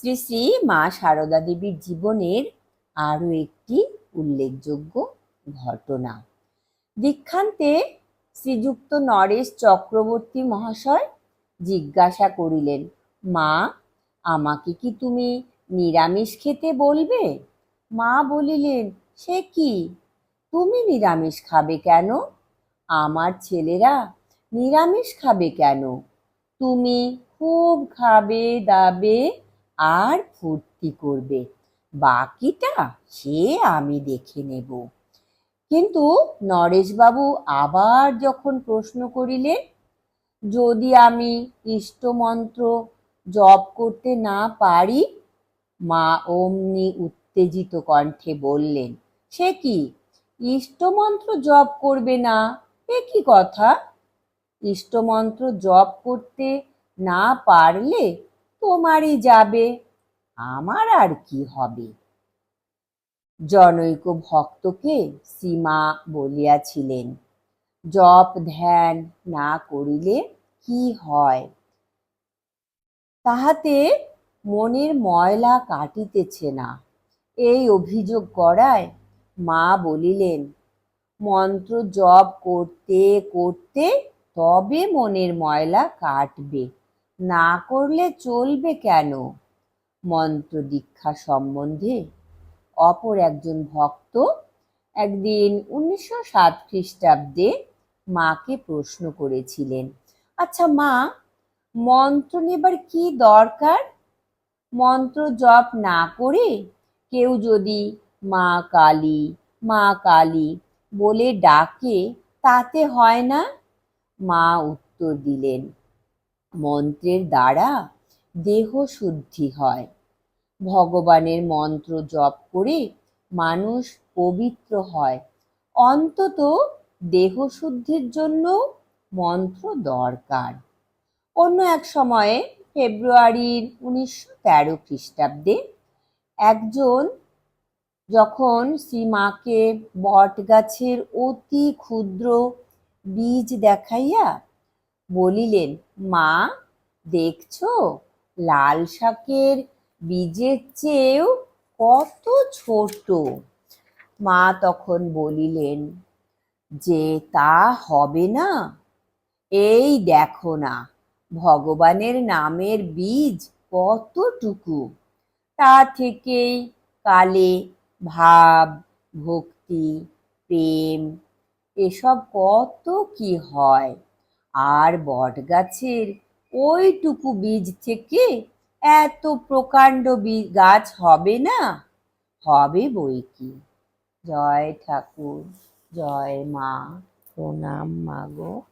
শ্রী শ্রী মা সারদা দেবীর জীবনের আরও একটি উল্লেখযোগ্য ঘটনা। দীক্ষান্তে শ্রীযুক্ত নরেশ চক্রবর্তী মহাশয় জিজ্ঞাসা করিলেন, মা, আমাকে কি তুমি নিরামিষ খেতে বলবে? মা বলিলেন, সে কি? তুমি নিরামিষ খাবে কেন? আমার ছেলেরা নিরামিষ খাবে কেন? তুমি খুব খাবে দাবে আর ফুর্তি করবে। বাকিটা সে আমি দেখে নেব। কিন্তু নরেশবাবু আবার যখন প্রশ্ন করিলেন, যদি আমি ইষ্টমন্ত্র জপ করতে না পারি? মা অমনি উত্তেজিত কণ্ঠে বললেন, সে কি? ইষ্টমন্ত্র জপ করবে না? এ কি কথা? ইষ্টমন্ত্র জপ করতে না পারলে তোমারই যাবে, আমার আর কি হবে? জনৈক ভক্তকে সীমা বলিয়াছিলেন, জপ ধ্যান না করিলে কি হয়? তাহাতে মনের ময়লা কাটিতেছে না। এই অভিযোগ করায় মা বলিলেন, মন্ত্র জপ করতে করতে তবে মনের ময়লা কাটবে। না করলে চলবে কেন? মন্ত্র দীক্ষা সম্বন্ধে অপর একজন ভক্ত একদিন উনিশশো সাত খ্রিস্টাব্দে মাকে প্রশ্ন করেছিলেন আচ্ছা মা, মন্ত্র নেবার কি দরকার? মন্ত্র জপ না করে কেউ যদি মা কালী মা কালী বলে ডাকে তাতে হয় না? মা উত্তর দিলেন মন্ত্রের দ্বারা দেহ শুদ্ধি হয়। ভগবানের মন্ত্র জপ করে মানুষ পবিত্র হয়। অন্তত দেহ শুদ্ধির জন্য মন্ত্র দরকার। অন্য এক সময়ে ফেব্রুয়ারির উনিশশো তেরো খ্রিস্টাব্দে একজন যখন শ্রীমাকে বট গাছের অতি ক্ষুদ্র বীজ দেখাইয়া বলিলেন, মা, দেখছ? লাল শাকের বীজের চেয়েও কত ছোট? মা তখন বলিলেন, যে তা হবে না, এই দেখো না, ভগবানের নামের বীজ কতটুকু? তা থেকেই কালে ভাব, ভক্তি, প্রেম, এসব কত কি হয়? আর বটগাছের ওইটুকু বীজ থেকে এত প্রকাণ্ড গাছ হবে না? হবে বই কি? জয় ঠাকুর, জয় মা, প্রণাম মাগো